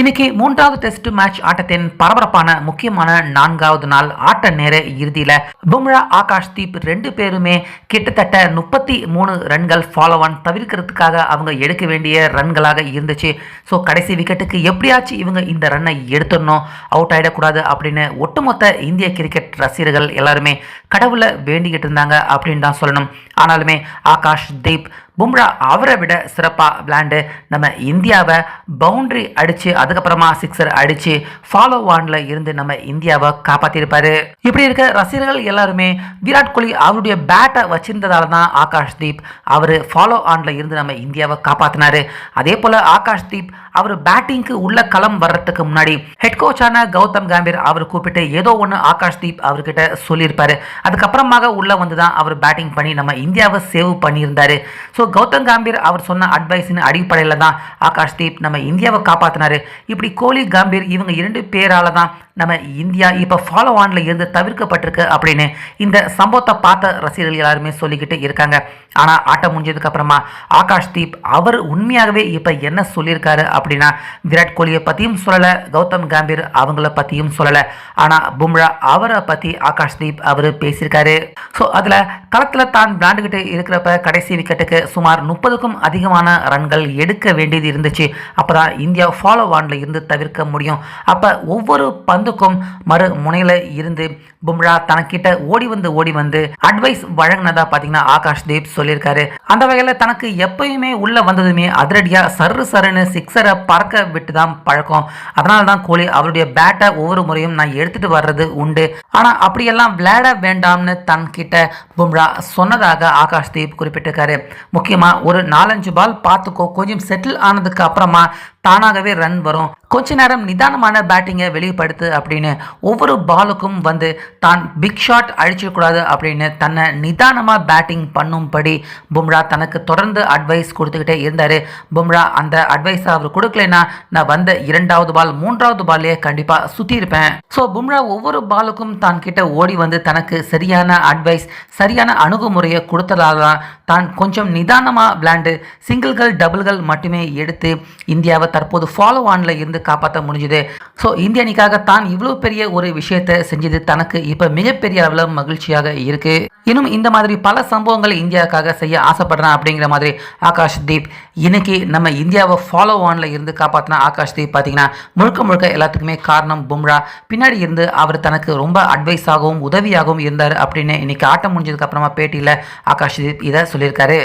இன்னைக்கு மூன்றாவது test match ஆட்டத்தின் பரபரப்பான முக்கியமான நான்காவது நாள் ஆட்ட நேர இறுதியில பும்ரா ஆகாஷ் தீப் ரெண்டு பேருமே கிட்டத்தட்ட முப்பத்தி மூணு ரன்கள் ஃபாலோ ஆன் தவிர்க்கிறதுக்காக அவங்க எடுக்க வேண்டிய ரன்களாக இருந்துச்சு. ஸோ கடைசி விக்கெட்டுக்கு எப்படியாச்சும் இவங்க இந்த ரன்னை எடுத்துடணும் அவுட் ஆகிடக்கூடாது அப்படின்னு ஒட்டுமொத்த இந்திய கிரிக்கெட் ரசிகர்கள் எல்லாருமே கடவுளை வேண்டிக்கிட்டு இருந்தாங்க அப்படின்னு தான் சொல்லணும். ஆனாலுமே ஆகாஷ் தீப் பும்ரா அவரை விட சிறப்பாக விளையாண்டு நம்ம இந்தியாவை பவுண்ட்ரி அடித்து அதுக்கப்புறமா சிக்ஸர் அடித்து ஃபாலோ ஆனில் இருந்து நம்ம இந்தியாவை காப்பாற்றிருப்பாரு இப்படி இருக்க ரசிகர்கள் எல்லாருமே விராட் கோலி அவருடைய பேட்டை வச்சிருந்ததால தான் ஆகாஷ் தீப் அவர் ஃபாலோ ஆனில் இருந்து நம்ம இந்தியாவை காப்பாற்றினாரு அதே போல் ஆகாஷ் தீப் அவர் பேட்டிங்க்கு உள்ள களம் வர்றதுக்கு முன்னாடி ஹெட் கோச்சான கௌதம் கம்பீர் அவர் கூப்பிட்டு ஏதோ ஒன்று ஆகாஷ் தீப் அவர்கிட்ட சொல்லியிருப்பாரு. அதுக்கப்புறமாக உள்ள வந்து தான் அவர் பேட்டிங் பண்ணி நம்ம இந்தியாவை சேவ் பண்ணியிருந்தாரு. ஸோ கௌதம் காம்பீர் அவர் சொன்ன அட்வைஸின் அடிப்படையில் தான் ஆகாஷ் தீப் நம்ம இந்தியாவை காப்பாற்றினாரு இப்படி கோலி காம்பீர் இவங்க இரண்டு பேரால தான் நம்ம இந்தியா இப்போ ஃபாலோ ஆனில் இருந்து தவிர்க்கப்பட்டிருக்கு அப்படின்னு இந்த சம்பவத்தை பார்த்த ரசிகர்கள் எல்லாருமே சொல்லிக்கிட்டு இருக்காங்க. ஆனால் ஆட்டம் முடிஞ்சதுக்கப்புறமா ஆகாஷ் தீப் அவர் உண்மையாகவே இப்போ என்ன சொல்லியிருக்காரு அப்படின்னா விராட் கோலியை பற்றியும் சொல்லலை கௌதம் காம்பீர் அவங்கள பற்றியும் சொல்லலை. ஆனால் பும்ரா அவரை பற்றி ஆகாஷ் தீப் அவர் பேசியிருக்காரு. ஸோ அதில் களத்தில் தான் விளாண்டுக்கிட்டு இருக்கிறப்ப கடைசி விக்கெட்டுக்கு சுமார் முப்பதுக்கும் அதிகமான ரன்கள் எடுக்க வேண்டியது இருந்துச்சு. அப்போ தான் இந்தியா ஃபாலோ ஆனில் இருந்து தவிர்க்க முடியும். அப்போ ஒவ்வொரு பந்து பந்துக்கும் மறு முனையில் இருந்து பும்ரா தனக்கிட்ட ஓடி வந்து ஓடி வந்து அட்வைஸ் வழங்கினதா பார்த்தீங்கன்னா ஆகாஷ் தீப் சொல்லியிருக்காரு. அந்த வகையில் தனக்கு எப்பயுமே உள்ள வந்ததுமே அதிரடியாக சர்ரு சருன்னு சிக்ஸரை பறக்க விட்டு தான் பழக்கம். அதனால தான் கோலி அவருடைய பேட்டை ஒவ்வொரு முறையும் நான் எடுத்துட்டு வர்றது உண்டு. ஆனால் அப்படியெல்லாம் விளையாட வேண்டாம்னு தன்கிட்ட பும்ரா சொன்னதாக ஆகாஷ் தீப் குறிப்பிட்டிருக்காரு. முக்கியமாக ஒரு நாலஞ்சு பால் பார்த்துக்கோ கொஞ்சம் செட்டில் ஆனதுக்கு அப்புறமா தானாகவே ரன் வரும். கொஞ்ச நேரம் நிதானமான பேட்டிங்கை வெளிப்படுத்து அப்படின்னு ஒவ்வொரு பாலுக்கும் வந்து தான் பிக் ஷாட் அழிச்சிடக்கூடாது அப்படின்னு தன்னை நிதானமாக பேட்டிங் பண்ணும்படி பும்ரா தனக்கு தொடர்ந்து அட்வைஸ் கொடுத்துக்கிட்டே இருந்தார். பும்ரா அந்த அட்வைஸை அவர் கொடுக்கலைன்னா நான் வந்த இரண்டாவது பால் மூன்றாவது பால்லையே கண்டிப்பாக சுற்றியிருப்பேன் ஸோ பும்ரா ஒவ்வொரு பாலுக்கும் தான் கிட்ட ஓடி வந்து தனக்கு சரியான அட்வைஸ் சரியான அணுகுமுறையை கொடுத்ததால் தான் தான் கொஞ்சம் நிதானமாக விளையாண்டு சிங்கிள்கள் டபுள்கள் மட்டுமே எடுத்து இந்தியாவை தற்போது ஃபாலோ ஆனில் இருந்து காப்பாற்ற முடிஞ்சுது. ஸோ இந்திய அணிக்காக தான் இவ்வளோ பெரிய ஒரு விஷயத்தை செஞ்சது தனக்கு இப்போ மிகப்பெரிய அளவில் மகிழ்ச்சியாக இருக்கு. இன்னும் இந்த மாதிரி பல சம்பவங்களை இந்தியாவுக்காக செய்ய ஆசைப்படுறேன் அப்படிங்கிற மாதிரி ஆகாஷ் தீப் இன்னைக்கு நம்ம இந்தியாவை ஃபாலோ ஆனில் இருந்து காப்பாற்றின ஆகாஷ் தீப் பார்த்தீங்கன்னா முழுக்க முழுக்க எல்லாத்துக்குமே காரணம் பும்ரா. பின்னாடி இருந்து அவர் தனக்கு ரொம்ப அட்வைஸாகவும் உதவியாகவும் இருந்தார் அப்படின்னு இன்னைக்கு ஆட்டம் முடிஞ்சதுக்கு அப்புறமா பேட்டியில் ஆகாஷ் தீப் இதை சொல்லியிருக்காரு.